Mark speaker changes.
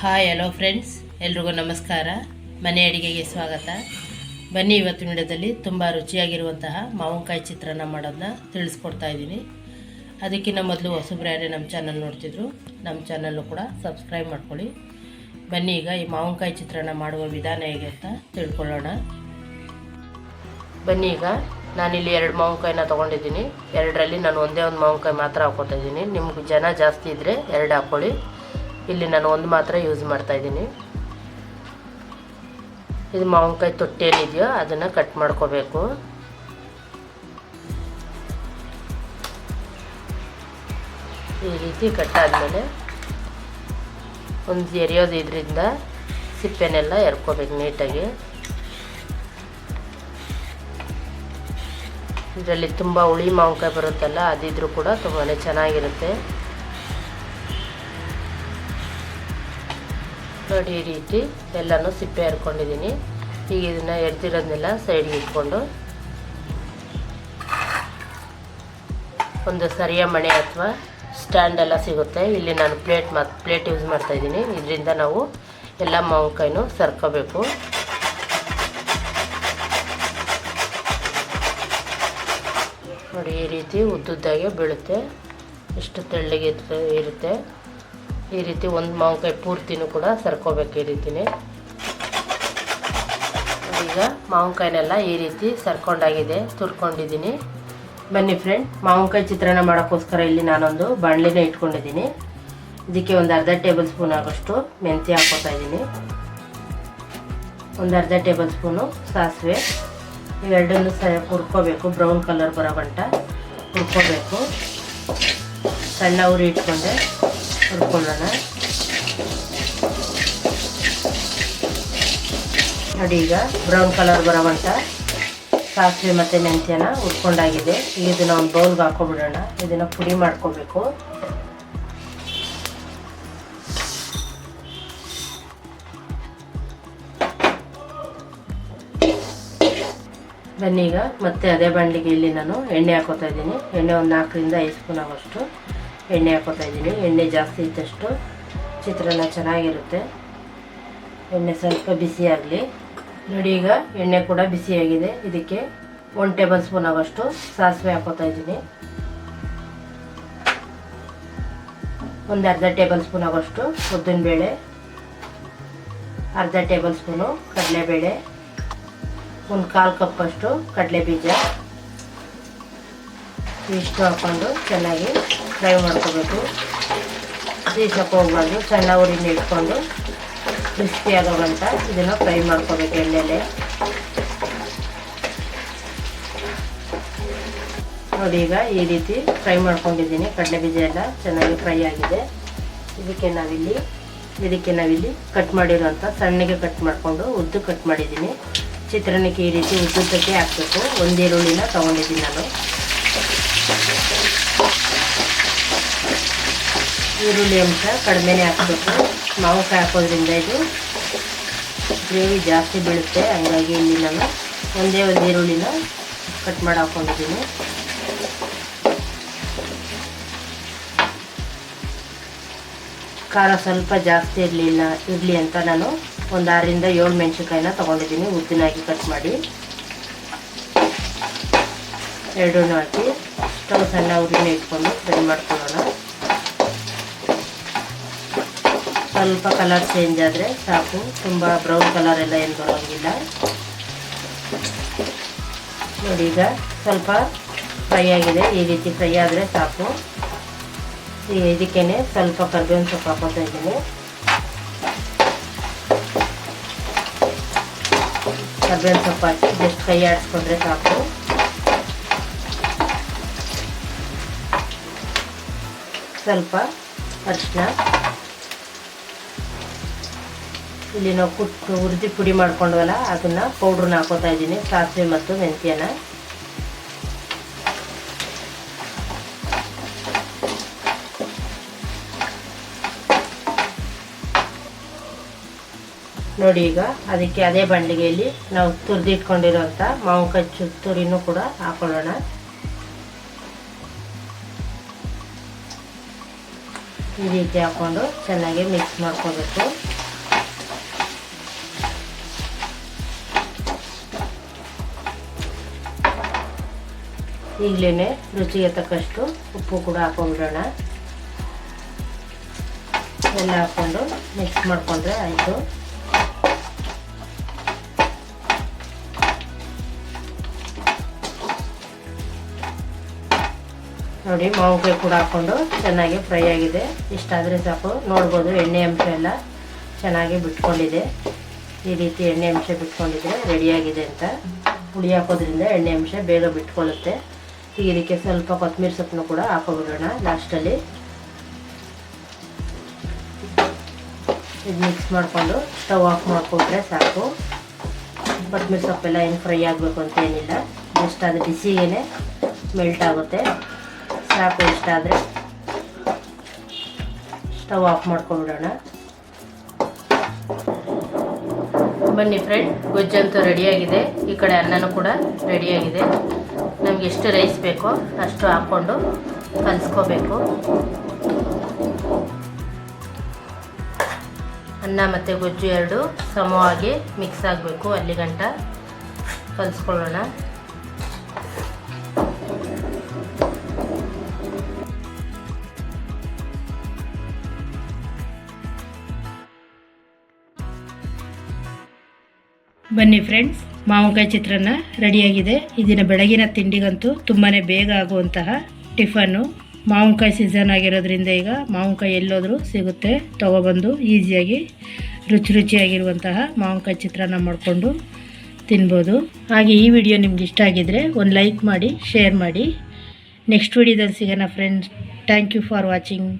Speaker 1: Hi hello friends ಎಲ್ರಿಗೂ ನಮಸ್ಕಾರ. ಮನೆ ಅಡಿಗೆಗೆ ಸ್ವಾಗತ. ಬನ್ನಿ ಇವತ್ತಿನ ವಿಡಿಯೋದಲ್ಲಿ ತುಂಬ ರುಚಿಯಾಗಿರುವಂತಹ ಮಾವಿನಕಾಯಿ ಚಿತ್ರಾನ್ನ ಮಾಡೋದನ್ನ ತಿಳಿಸ್ಕೊಡ್ತಾ ಇದ್ದೀನಿ. ಅದಕ್ಕಿಂತ ಮೊದಲು ಹೊಸಬ್ರು ನಮ್ಮ ಚಾನಲ್ ನೋಡ್ತಿದ್ರು, ನಮ್ಮ ಚಾನಲ್ಲು ಕೂಡ ಸಬ್ಸ್ಕ್ರೈಬ್ ಮಾಡ್ಕೊಳ್ಳಿ. ಬನ್ನಿ ಈಗ ಈ ಮಾವಿನಕಾಯಿ ಚಿತ್ರಾನ್ನ ಮಾಡುವ ವಿಧಾನ ಹೇಗೆ ಅಂತ ತಿಳ್ಕೊಳ್ಳೋಣ. ಬನ್ನಿ ಈಗ ನಾನಿಲ್ಲಿ ಎರಡು ಮಾವಿನಕಾಯಿನ ತೊಗೊಂಡಿದ್ದೀನಿ. ಎರಡರಲ್ಲಿ ನಾನು ಒಂದೇ ಒಂದು ಮಾವಿನಕಾಯಿ ಮಾತ್ರ ಹಾಕ್ಕೊತಾ ಇದ್ದೀನಿ. ನಿಮ್ಗೆ ಜನ ಜಾಸ್ತಿ ಇದ್ದರೆ ಎರಡು ಹಾಕ್ಕೊಳ್ಳಿ. ಇಲ್ಲಿ ನಾನು ಒಂದು ಮಾತ್ರ ಯೂಸ್ ಮಾಡ್ತಾ ಇದ್ದೀನಿ. ಇದು ಮಾವಿನಕಾಯಿ ತೊಟ್ಟಿ ಏನಿದೆಯೋ ಅದನ್ನು ಕಟ್ ಮಾಡ್ಕೋಬೇಕು. ಈ ರೀತಿ ಕಟ್ಟಾದಮೇಲೆ ಒಂದು ಎರೆಯೋದು ಇದರಿಂದ ಸಿಪ್ಪೆನೆಲ್ಲ ಎರ್ಕೋಬೇಕು ನೀಟಾಗಿ. ಇದರಲ್ಲಿ ತುಂಬ ಹುಳಿ ಮಾವಿನಕಾಯಿ ಬರುತ್ತಲ್ಲ, ಅದಿದ್ರೂ ಕೂಡ ತುಂಬಾ ಚೆನ್ನಾಗಿರುತ್ತೆ. ನೋಡಿ ಈ ರೀತಿ ಎಲ್ಲನೂ ಸಿಪ್ಪೆ ಹರ್ಕೊಂಡಿದ್ದೀನಿ. ಈಗ ಇದನ್ನು ಎಡ್ದಿರೋದನ್ನೆಲ್ಲ ಸೈಡ್ಗೆ ಇಟ್ಕೊಂಡು ಒಂದು ಸರಿಯ ಮಣೆ ಅಥವಾ ಸ್ಟ್ಯಾಂಡ್ ಎಲ್ಲ ಸಿಗುತ್ತೆ. ಇಲ್ಲಿ ನಾನು ಪ್ಲೇಟ್ ಮತ್ತು ಪ್ಲೇಟ್ ಯೂಸ್ ಮಾಡ್ತಾಯಿದ್ದೀನಿ ಇದರಿಂದ ನಾವು ಎಲ್ಲ ಮಾವಿನಕಾಯಿನೂ ಸರ್ಕೋಬೇಕು. ನೋಡಿ ಈ ರೀತಿ ಉದ್ದುದ್ದಾಗೆ ಬೀಳುತ್ತೆ. ಎಷ್ಟು ತೆಳ್ಳಗೆ ಇರುತ್ತೆ. ಈ ರೀತಿ ಒಂದು ಮಾವಿನಕಾಯಿ ಪೂರ್ತಿನೂ ಕೂಡ ಸರ್ಕೋಬೇಕು ಈ ರೀತಿನೇ. ಈಗ ಮಾವಿನಕಾಯಿನೆಲ್ಲ ಈ ರೀತಿ ಸರ್ಕೊಂಡಾಗಿದೆ, ತುರ್ಕೊಂಡಿದ್ದೀನಿ. ಬನ್ನಿ ಫ್ರೆಂಡ್ ಮಾವಿನಕಾಯಿ ಚಿತ್ರಾನ್ನ ಮಾಡೋಕ್ಕೋಸ್ಕರ ಇಲ್ಲಿ ನಾನೊಂದು ಬಾಣಲಿನ ಇಟ್ಕೊಂಡಿದ್ದೀನಿ. ಇದಕ್ಕೆ ಒಂದು ಅರ್ಧ ಟೇಬಲ್ ಸ್ಪೂನ್ ಆಗೋಷ್ಟು ಮೆಂತ್ಯ ಹಾಕೋತಾ ಇದ್ದೀನಿ. ಒಂದು ಅರ್ಧ ಟೇಬಲ್ ಸ್ಪೂನು ಸಾಸಿವೆ. ಇವೆರಡನ್ನು ಸ ಹುರ್ಕೋಬೇಕು ಬ್ರೌನ್ ಕಲರ್ ಬರೋ ಗಂಟ ಹುರ್ಕೋಬೇಕು. ಸಣ್ಣ ಉರಿ ಇಟ್ಕೊಂಡೆ. ಹುರ್ಕೊಳ್ಳೋಣ. ನೋಡಿ ಈಗ ಬ್ರೌನ್ ಕಲರ್ ಬರೋವಂಥ ಸಾಸಿವೆ ಮತ್ತು ಮೆಂತ್ಯನ ಹುರ್ಕೊಂಡಾಗಿದೆ. ಈಗ ಇದನ್ನು ಒಂದು ಬೌಲ್ಗೆ ಹಾಕೊಬಿಡೋಣ. ಇದನ್ನು ಪುಡಿ ಮಾಡ್ಕೋಬೇಕು. ಬನ್ನಿ ಈಗ ಮತ್ತೆ ಅದೇ ಬಂಡಿಗೆ ಇಲ್ಲಿ ನಾನು ಎಣ್ಣೆ ಹಾಕೋತಾ ಇದ್ದೀನಿ. ಎಣ್ಣೆ ಒಂದು ನಾಲ್ಕರಿಂದ ಐದು ಸ್ಪೂನ್ ಆಗೋಷ್ಟು. ಎಣ್ಣೆ ಹಾಕೋತಾ ಇದ್ದೀನಿ ಎಣ್ಣೆ ಜಾಸ್ತಿ ಇದ್ದಷ್ಟು ಚಿತ್ರಾನ್ನ ಚೆನ್ನಾಗಿರುತ್ತೆ. ಎಣ್ಣೆ ಸ್ವಲ್ಪ ಬಿಸಿ ಆಗಲಿ. ನೋಡಿ ಈಗ ಎಣ್ಣೆ ಕೂಡ ಬಿಸಿಯಾಗಿದೆ ಇದಕ್ಕೆ ಒನ್ ಟೇಬಲ್ ಸ್ಪೂನ್ ಆಗೋಷ್ಟು ಸಾಸಿವೆ ಹಾಕೋತಾ ಇದ್ದೀನಿ ಒಂದು ಅರ್ಧ ಟೇಬಲ್ ಸ್ಪೂನ್ ಆಗೋಷ್ಟು ಉದ್ದಿನಬೇಳೆ, ಅರ್ಧ ಟೇಬಲ್ ಸ್ಪೂನು ಕಡಲೆಬೇಳೆ, ಒಂದು ಕಾಲು ಕಪ್ಪಷ್ಟು ಕಡಲೆ ಬೀಜ ಇಷ್ಟು ಹಾಕ್ಕೊಂಡು ಚೆನ್ನಾಗಿ ಫ್ರೈ ಮಾಡ್ಕೋಬೇಕು. ಸೀಸಕ್ಕೆ ಹೋಗ್ಬಾರ್ದು ಸಣ್ಣ ಉರಿನ ಇಟ್ಕೊಂಡು ಕ್ರಿಸ್ಪಿ ಆಗೋ ಗಂಟ ಇದನ್ನು ಫ್ರೈ ಮಾಡ್ಕೋಬೇಕು ಎಣ್ಣೆಲೆ. ನೋಡಿ ಈಗ ಈ ರೀತಿ ಫ್ರೈ ಮಾಡ್ಕೊಂಡಿದ್ದೀನಿ. ಕಡಲೆ ಬೀಜ ಎಲ್ಲ ಚೆನ್ನಾಗಿ ಫ್ರೈ ಆಗಿದೆ. ಇದಕ್ಕೆ ನಾವಿಲ್ಲಿ ಇದಕ್ಕೆ ನಾವಿಲ್ಲಿ ಕಟ್ ಮಾಡಿರೋಂಥ ಸಣ್ಣಗೆ ಕಟ್ ಮಾಡಿಕೊಂಡು ಉದ್ದು ಕಟ್ ಮಾಡಿದ್ದೀನಿ. ಚಿತ್ರಾನ್ನಕ್ಕೆ ಈ ರೀತಿ ಉದ್ದುದ್ದಕ್ಕೆ ಹಾಕಬೇಕು. ಒಂದು ಈರುಳ್ಳಿನ ತೊಗೊಂಡಿದ್ದೀನಿ ನಾನು. ಈರುಳ್ಳಿ ಅಂಶ ಕಡಿಮೆನೇ ಹಾಕಬೇಕು. ಮಾವಿನಕಾಯಿ ಹಾಕೋದ್ರಿಂದ ಇದು ಗ್ರೇವಿ ಜಾಸ್ತಿ ಬೀಳುತ್ತೆ. ಹಂಗಾಗಿ ಇಲ್ಲಿ ನಾನು ಒಂದೇ ಒಂದು ಈರುಳ್ಳಿನ ಕಟ್ ಮಾಡಿ ಹಾಕ್ಕೊಂಡಿದ್ದೀನಿ ಖಾರ ಸ್ವಲ್ಪ ಜಾಸ್ತಿ ಇರಲಿಲ್ಲ, ಇರಲಿ ಅಂತ ನಾನು ಒಂದು ಆರರಿಂದ ಏಳು ಮೆಣಸಿನ್ಕಾಯಿನ ತೊಗೊಂಡಿದ್ದೀನಿ. ಉದ್ದಿನಾಗಿ ಕಟ್ ಮಾಡಿ. ಎರಡೂ ಹಾಕಿ ಸ್ಟವ್ ಸಣ್ಣ ಉರಿನ ಇಟ್ಕೊಂಡು ಫ್ರೈ ಮಾಡ್ಕೊಳ್ಳೋಣ. ಸ್ವಲ್ಪ ಕಲರ್ ಚೇಂಜ್ ಆದರೆ ಸಾಕು. ತುಂಬ ಬ್ರೌನ್ ಕಲರ್ ಎಲ್ಲ ಏನು ಬರೋಂಗಿಲ್ಲ ನೋಡಿ ಈಗ ಸ್ವಲ್ಪ ಫ್ರೈ ಆಗಿದೆ. ಈ ರೀತಿ ಫ್ರೈ ಆದರೆ ಸಾಕು. ಇದಕ್ಕೇ ಸ್ವಲ್ಪ ಕರ್ಬೇವಿನ ಸೊಪ್ಪು ಹಾಕೋತಾ ಇದ್ದೀನಿ. ಕರ್ಬೇವಿನ ಸೊಪ್ಪು ಹಾಕಿ ಜಸ್ಟ್ ಕೈ ಆಡಿಸ್ಕೊಂಡ್ರೆ ಸಾಕು. ಸ್ವಲ್ಪ ಅರಿಶಿನ. ಇಲ್ಲಿ ನಾವು ಕುಟ್ಟು ಹುರಿದು ಪುಡಿ ಮಾಡ್ಕೊಂಡ್ವಲ್ಲ, ಅದನ್ನು ಪೌಡ್ರನ್ನ ಹಾಕೋತಾ ಇದ್ದೀನಿ, ಸಾಸಿವೆ ಮತ್ತು ಮೆಂತ್ಯನ. ನೋಡಿ ಈಗ ಅದಕ್ಕೆ ಅದೇ ಬಂಡಿಗೆಯಲ್ಲಿ ನಾವು ತುರಿದಿಟ್ಕೊಂಡಿರೋಂಥ ಮಾವು ಚು, ತುರಿನೂ ಕೂಡ ಹಾಕೊಳ್ಳೋಣ. ಈ ರೀತಿ ಹಾಕ್ಕೊಂಡು ಚೆನ್ನಾಗಿ ಮಿಕ್ಸ್ ಮಾಡ್ಕೋಬೇಕು. ಈಗಲೇ ರುಚಿಗೆ ತಕ್ಕಷ್ಟು ಉಪ್ಪು ಕೂಡ ಹಾಕೊಂಡ್ಬಿಡೋಣ. ಎಲ್ಲ ಹಾಕ್ಕೊಂಡು ಮಿಕ್ಸ್ ಮಾಡಿಕೊಂಡ್ರೆ ಆಯಿತು. ನೋಡಿ ಮಾವಿಗೆ ಕೂಡ ಹಾಕ್ಕೊಂಡು ಚೆನ್ನಾಗಿ ಫ್ರೈ ಆಗಿದೆ. ಇಷ್ಟಾದರೆ ಸಾಕು. ನೋಡ್ಬೋದು ಎಣ್ಣೆ ಅಂಶ ಎಲ್ಲ ಚೆನ್ನಾಗಿ ಬಿಟ್ಕೊಂಡಿದೆ. ಈ ರೀತಿ ಎಣ್ಣೆ ಅಂಶ ಬಿಟ್ಕೊಂಡಿದ್ರೆ ರೆಡಿಯಾಗಿದೆ ಅಂತ. ಹುಳಿ ಹಾಕೋದ್ರಿಂದ ಎಣ್ಣೆ ಅಂಶ ಬೇಗ ಬಿಟ್ಕೊಳ್ಳುತ್ತೆ. ಈಗ ಇದಕ್ಕೆ ಸ್ವಲ್ಪ ಕೊತ್ತಂಬರಿ ಸೊಪ್ಪನ್ನು ಕೂಡ ಹಾಕೋಬಿಡೋಣ ಲಾಸ್ಟಲ್ಲಿ. ಇದು ಮಿಕ್ಸ್ ಮಾಡಿಕೊಂಡು ಸ್ಟವ್ ಆಫ್ ಮಾಡಿಕೊಂಡ್ರೆ ಸಾಕು. ಕೊತ್ತಂಬರಿ ಸೊಪ್ಪೆಲ್ಲ ಏನು ಫ್ರೈ ಆಗಬೇಕು ಅಂತ ಏನಿಲ್ಲ. ಜಸ್ಟ್ ಅದು ಬಿಸಿಗೇ ಮೆಲ್ಟ್ ಆಗುತ್ತೆ. ಸಾಕು ಇಷ್ಟ ಆದರೆ ಸ್ಟವ್ ಆಫ್ ಮಾಡ್ಕೊಂಡ್ಬಿಡೋಣ. ಬನ್ನಿ ಫ್ರೆಂಡ್ ಗೊಜ್ಜಂತೂ ರೆಡಿಯಾಗಿದೆ ಈ ಕಡೆ ಅನ್ನನೂ ಕೂಡ ರೆಡಿಯಾಗಿದೆ ನಮ್ಗೆ ಎಷ್ಟು ರೈಸ್ ಬೇಕೋ ಅಷ್ಟು ಹಾಕ್ಕೊಂಡು ಕಲಿಸ್ಕೋಬೇಕು. ಅನ್ನ ಮತ್ತು ಗೊಜ್ಜು ಎರಡು, ಸಮವಾಗಿ ಮಿಕ್ಸ್ ಆಗಬೇಕು. ಅಲ್ಲಿ ಗಂಟ ಕಲಿಸ್ಕೊಳ್ಳೋಣ. ಬನ್ನಿ ಫ್ರೆಂಡ್ಸ್ ಮಾವಿನಕಾಯಿ ಚಿತ್ರಾನ್ನ ರೆಡಿಯಾಗಿದೆ ಇದನ್ನು ಬೆಳಗಿನ ತಿಂಡಿಗಂತೂ ತುಂಬಾ ಬೇಗ ಆಗುವಂತಹ ಟಿಫನ್ನು ಮಾವಿನಕಾಯಿ ಸೀಸನ್ ಆಗಿರೋದ್ರಿಂದ ಈಗ ಮಾವಿನಕಾಯಿ ಎಲ್ಲೋದರೂ ಸಿಗುತ್ತೆ. ತೊಗೊಬಂದು ಈಸಿಯಾಗಿ ರುಚಿ ರುಚಿಯಾಗಿರುವಂತಹ ಮಾವಿನಕಾಯಿ ಚಿತ್ರಾನ್ನ ಮಾಡಿಕೊಂಡು ತಿನ್ಬೋದು. ಹಾಗೆ ಈ ವಿಡಿಯೋ ನಿಮ್ಗೆ ಇಷ್ಟ ಆಗಿದ್ದರೆ ಒಂದು ಲೈಕ್ ಮಾಡಿ ಶೇರ್ ಮಾಡಿ. ನೆಕ್ಸ್ಟ್ ವಿಡಿಯೋದಲ್ಲಿ ಸಿಗೋಣ friends thank you for watching